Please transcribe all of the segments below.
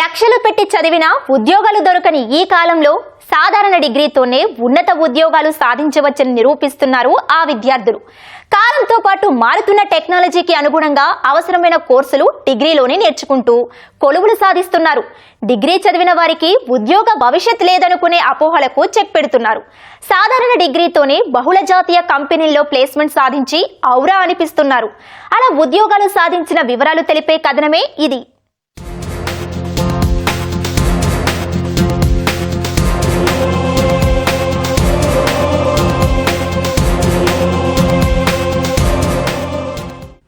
లక్షలు పెట్టి చదివినా ఉద్యోగాలు దొరకని ఈ కాలంలో సాధారణ డిగ్రీతోనే ఉన్నత ఉద్యోగాలు సాధించవచ్చని నిరూపిస్తున్నారు ఆ విద్యార్థులు. కాలంతో పాటు మారుతున్న టెక్నాలజీకి అనుగుణంగా అవసరమైన కోర్సులు డిగ్రీలోనే నేర్చుకుంటూ కొలువులు సాధిస్తున్నారు. డిగ్రీ చదివిన వారికి ఉద్యోగ భవిష్యత్ లేదనుకునే అపోహలకు చెక్ పెడుతున్నారు. సాధారణ డిగ్రీతోనే బహుళ జాతీయ కంపెనీల్లో ప్లేస్మెంట్ సాధించి ఔరా అనిపిస్తున్నారు. అలా ఉద్యోగాలు సాధించిన వివరాలు తెలిపే కథనమే ఇది.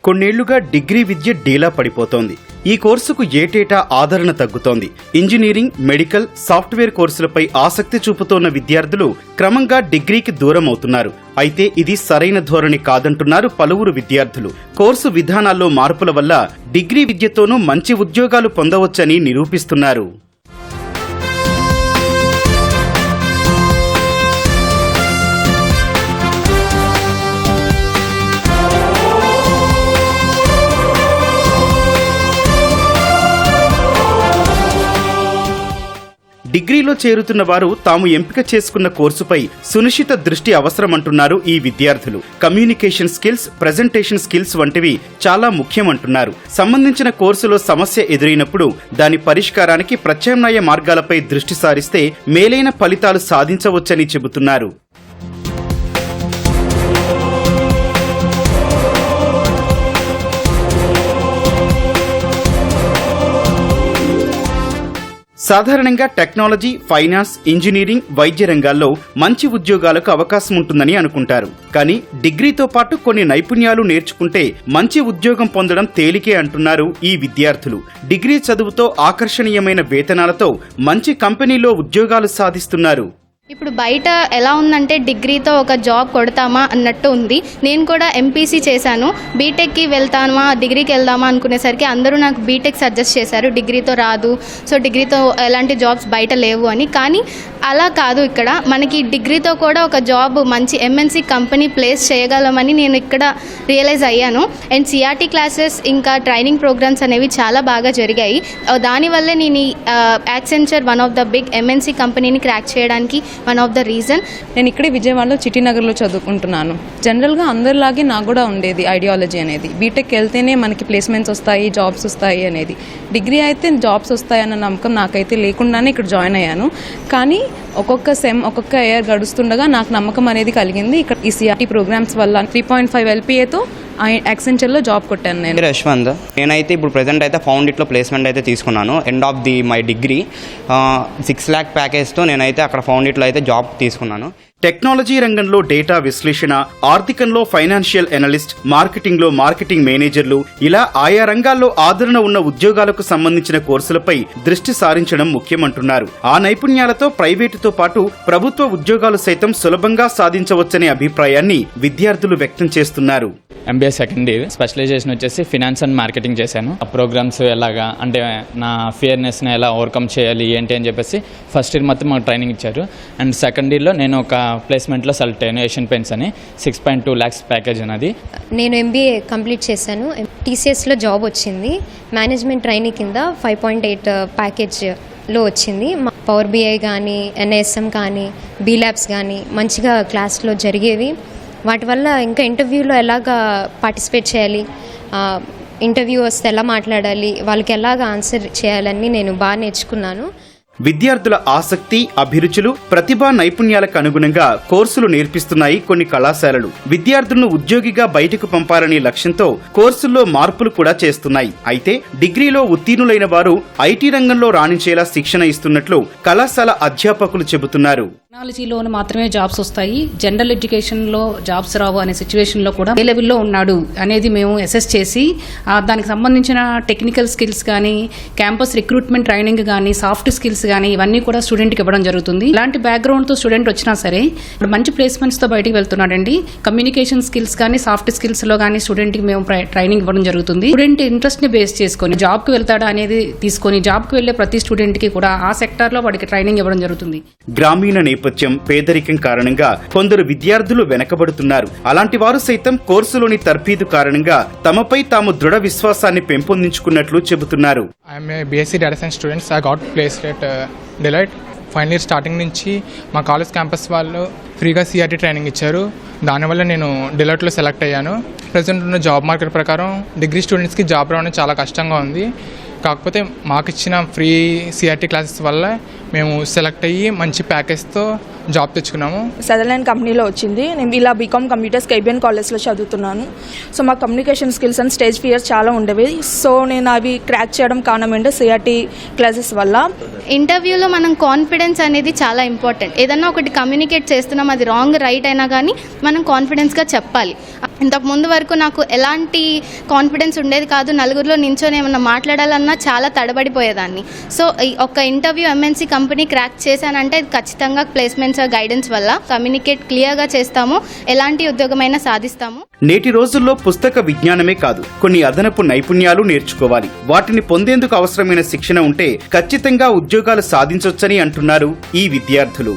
కొన్నేళ్ళుగా డిగ్రీ విద్య డీలా పడిపోతోంది. ఈ కోర్సుకు ఏటేటా ఆదరణ తగ్గుతోంది. ఇంజనీరింగ్ మెడికల్ సాఫ్ట్వేర్ కోర్సులపై ఆసక్తి చూపుతోన్న విద్యార్థులు క్రమంగా డిగ్రీకి దూరం అవుతున్నారు అయితే ఇది సరైన ధోరణి కాదంటున్నారు పలువురు విద్యార్థులు. కోర్సు విధానాల్లో మార్పుల వల్ల డిగ్రీ విద్యతోనూ మంచి ఉద్యోగాలు పొందవచ్చని నిరూపిస్తున్నారు. డిగ్రీలో చేరుతున్న వారు తాము ఎంపిక చేసుకున్న కోర్సుపై సునిశ్చిత దృష్టి అవసరమంటున్నారు ఈ విద్యార్థులు. కమ్యూనికేషన్ స్కిల్స్ ప్రజెంటేషన్ స్కిల్స్ వంటివి చాలా ముఖ్యమంటున్నారు. సంబంధించిన కోర్సులో సమస్య ఎదురైనప్పుడు దాని పరిష్కారానికి ప్రత్యామ్నాయ మార్గాలపై దృష్టి సారిస్తే మేలైన ఫలితాలు సాధించవచ్చని చెబుతున్నారు. సాధారణంగా టెక్నాలజీ ఫైనాన్స్ ఇంజనీరింగ్ వైద్య రంగాల్లో మంచి ఉద్యోగాలకు అవకాశం ఉంటుందని అనుకుంటారు. కానీ డిగ్రీతో పాటు కొన్ని నైపుణ్యాలు నేర్చుకుంటే మంచి ఉద్యోగం పొందడం తేలికే అంటున్నారు ఈ విద్యార్థులు. డిగ్రీ చదువుతో ఆకర్షణీయమైన వేతనాలతో మంచి కంపెనీలో ఉద్యోగాలు సాధిస్తున్నారు. ఇప్పుడు బయట ఎలా ఉందంటే డిగ్రీతో ఒక జాబ్ కొడతామా అన్నట్టు ఉంది. నేను కూడా ఎంపీసీ చేశాను. బీటెక్కి వెళ్తామా డిగ్రీకి వెళ్దామా అనుకునేసరికి అందరూ నాకు బీటెక్ సజెస్ట్ చేశారు. డిగ్రీతో రాదు. సో డిగ్రీతో ఎలాంటి జాబ్స్ బయట లేవు అని. కానీ అలా కాదు ఇక్కడ. మనకి డిగ్రీతో కూడా ఒక జాబ్ మంచి ఎంఎన్సీ కంపెనీ ప్లేస్ చేయగలమని నేను ఇక్కడ రియలైజ్ అయ్యాను. అండ్ సిఆర్టీ క్లాసెస్ ఇంకా ట్రైనింగ్ ప్రోగ్రామ్స్ అనేవి చాలా బాగా జరిగాయి. దానివల్లే నేను ఈ Accenture one of the big MNC కంపెనీని క్రాక్ చేయడానికి వన్ ఆఫ్ ద రీజన్ నేను ఇక్కడే విజయవాడలో చిటినగర్లో చదువుకుంటున్నాను. జనరల్గా అందరిలాగే నాకు కూడా ఉండేది ఐడియాలజీ అనేది. బీటెక్ వెళ్తేనే మనకి ప్లేస్మెంట్స్ వస్తాయి జాబ్స్ వస్తాయి అనేది. డిగ్రీ అయితే జాబ్స్ వస్తాయన్న నమ్మకం నాకైతే లేకుండానే ఇక్కడ జాయిన్ అయ్యాను. కానీ ఒక్కొక్క సెమ్ ఒక్కొక్క ఇయర్ గడుస్తుండగా నాకు నమ్మకం అనేది కలిగింది. ఇక్కడ ఈ సిఆర్టీ ప్రోగ్రామ్స్ వల్ల త్రీ పాయింట్ ఫైవ్ ఎల్పీఏతో యాక్సెంచర్లో జాబ్ కొట్టాను నేను. యశ్వంత్ నేనైతే ఇప్పుడు ప్రెసెంట్ అయితే ఫౌండ్ ఇట్లో ప్లేస్మెంట్ అయితే తీసుకున్నాను. End of the my degree six lakh ప్యాకేజ్తో నేనైతే అక్కడ ఫౌండ్ ఇట్లో అయితే జాబ్ తీసుకున్నాను. టెక్నాలజీ రంగంలో డేటా విశ్లేషణ ఆర్థికంలో ఫైనాన్షియల్ అనలిస్ట్ మార్కెటింగ్లో మార్కెటింగ్ మేనేజర్లు ఇలా ఆయా రంగాల్లో ఆదరణ ఉన్న ఉద్యోగాలకు సంబంధించిన కోర్సులపై దృష్టి సారించడం ముఖ్యమంటున్నారు. ఆ నైపుణ్యాలతో ప్రైవేటుతో పాటు ప్రభుత్వ ఉద్యోగాలు సైతం సులభంగా సాధించవచ్చనే అభిప్రాయాన్ని విద్యార్థులు వ్యక్తం చేస్తున్నారు. ఎంబీఏ సెకండ్ ఇయర్ స్పెషలైజేషన్ వచ్చేసి ఫినాన్స్ అండ్ మార్కెటింగ్ చేశాను. ఆ ప్రోగ్రామ్స్ ఎలాగా అంటే నా ఫియర్నెస్ని ఎలా ఓవర్కమ్ చేయాలి ఏంటి అని చెప్పేసి ఫస్ట్ ఇయర్ మొత్తం మాకు ట్రైనింగ్ ఇచ్చారు. అండ్ సెకండ్ ఇయర్లో నేను ఒక ప్లేస్మెంట్లో సెలెక్ట్ అయ్యాను ఏషియన్ పెయింట్స్ అని. Six point two lakhs package అనేది నేను ఎంబీఏ కంప్లీట్ చేశాను. టీసీఎస్లో జాబ్ వచ్చింది. మేనేజ్మెంట్ ట్రైనింగ్ కింద ఫైవ్ పాయింట్ ఎయిట్ ప్యాకేజ్లో వచ్చింది. పవర్ బిఐ కానీ ఎన్ఐఎస్ఎం కానీ బీ ల్యాబ్స్ కానీ మంచిగా క్లాస్లో జరిగేవి. వాటి వల్ల ఇంకా ఇంటర్వ్యూలో ఎలాగా పార్టిసిపేట్ చేయాలి? ఇంటర్వ్యూ వస్తే ఎలా మాట్లాడాలి? వాళ్ళకి ఎలాగ ఆన్సర్ చేయాలని నేను బాగా నేర్చుకున్నాను. విద్యార్థుల ఆసక్తి అభిరుచులు ప్రతిభా నైపుణ్యాలకు అనుగుణంగా కోర్సులు నేర్పిస్తున్నాయి కొన్ని కళాశాలలు. విద్యార్థులను ఉద్యోగిగా బయటకు పంపాలనే లక్ష్యంతో కోర్సుల్లో మార్పులు కూడా చేస్తున్నాయి. అయితే డిగ్రీలో ఉత్తీర్ణులైన వారు ఐటీ రంగంలో రాణించేలా శిక్షణ ఇస్తున్నట్లు కళాశాల అధ్యాపకులు చెబుతున్నారు. టెక్నాలజీలోను మాత్రమే జాబ్స్ వస్తాయి. జనరల్ ఎడ్యుకేషన్లో జాబ్స్ రావు అనే సిచ్యువేషన్లో కూడా ఏ లెవెల్లో ఉన్నాడు అనేది మేము అసెస్ చేసి దానికి సంబంధించిన టెక్నికల్ స్కిల్స్ కానీ క్యాంపస్ రిక్రూట్మెంట్ ట్రైనింగ్ కానీ సాఫ్ట్ స్కిల్స్ కానీ ఇవన్నీ కూడా స్టూడెంట్కి ఇవ్వడం జరుగుతుంది. ఇలాంటి బ్యాక్గ్రౌండ్తో స్టూడెంట్ వచ్చినా సరే ఇప్పుడు మంచి ప్లేస్మెంట్స్తో బయటికి వెళ్తున్నాడండి. కమ్యూనికేషన్ స్కిల్స్ కానీ సాఫ్ట్ స్కిల్స్లో కానీ స్టూడెంట్కి మేము ట్రైనింగ్ ఇవ్వడం జరుగుతుంది. స్టూడెంట్ ఇంట్రెస్ట్ని బేస్ చేసుకొని జాబ్కి వెళ్తాడా అనేది తీసుకొని జాబ్కి వెళ్ళే ప్రతి స్టూడెంట్కి కూడా ఆ సెక్టార్లో వాడికి ట్రైనింగ్ ఇవ్వడం జరుగుతుంది. గ్రామీణ నేపథ్యం పేదరికం కారణంగా కొందరు విద్యార్థులు వెనకబడుతున్నారు. అలాంటి వారు సైతం కోర్సులోని తర్ఫీదు కారణంగా తమపై తాము దృఢ విశ్వాసాన్ని పెంపొందించుకున్నట్లు చెబుతున్నారు. BSc data science students I got place at Deloitte final year starting నుంచి మా కాలేజ్ క్యాంపస్ వాళ్ళు ఫ్రీగా సిఆర్టీ ట్రైనింగ్ ఇచ్చారు. దానివల్ల నేను డిలైట్లో సెలెక్ట్ అయ్యాను. ప్రజెంట్ ఉన్న జాబ్ మార్కెట్ ప్రకారం డిగ్రీ స్టూడెంట్స్కి జాబ్ రావడం చాలా కష్టంగా ఉంది. కాకపోతే మాకు ఇచ్చిన ఫ్రీ సిఆర్టీ క్లాసెస్ వల్ల మేము సెలెక్ట్ అయ్యి మంచి ప్యాకేజ్తో జాబ్ తెచ్చుకున్నాము. సదర్లాండ్ కంపెనీలో వచ్చింది. నేను ఇలా బీకామ్ కంప్యూటర్స్ కేబిఎన్ కాలేజ్లో చదువుతున్నాను. సో మా communication skills and stage fears చాలా ఉండేవి. సో నేను అవి క్రాక్ చేయడం కారణం ఏంటంటే సిఆర్టీ క్లాసెస్ వల్ల. ఇంటర్వ్యూలో మనం కాన్ఫిడెన్స్ అనేది చాలా ఇంపార్టెంట్ ఏదన్నా ఒకటి కమ్యూనికేట్ చేస్తున్నాం అది రాంగ్ రైట్ అయినా కానీ మనం కాన్ఫిడెన్స్గా చెప్పాలి. ఇంతకు ముందు వరకు నాకు ఎలాంటి కాన్ఫిడెన్స్ ఉండేది కాదు. నలుగురిలో నించొని ఏమన్నా మాట్లాడాలన్నా చాలా తడబడిపోయేదాన్ని. సో ఈ ఒక్క interview MNC company company crack చేశానంటే ఖచ్చితంగా ప్లేస్మెంట్స్ గైడెన్స్ వల్ల కమ్యూనికేట్ క్లియర్గా చేస్తాము ఎలాంటి ఉద్యోగమైనా సాధిస్తాము. నేటి రోజుల్లో పుస్తక విజ్ఞానమే కాదు కొన్ని అదనపు నైపుణ్యాలు నేర్చుకోవాలి. వాటిని పొందేందుకు అవసరమైన శిక్షణ ఉంటే ఖచ్చితంగా ఉద్యోగాలు సాధించొచ్చని అంటున్నారు ఈ విద్యార్థులు.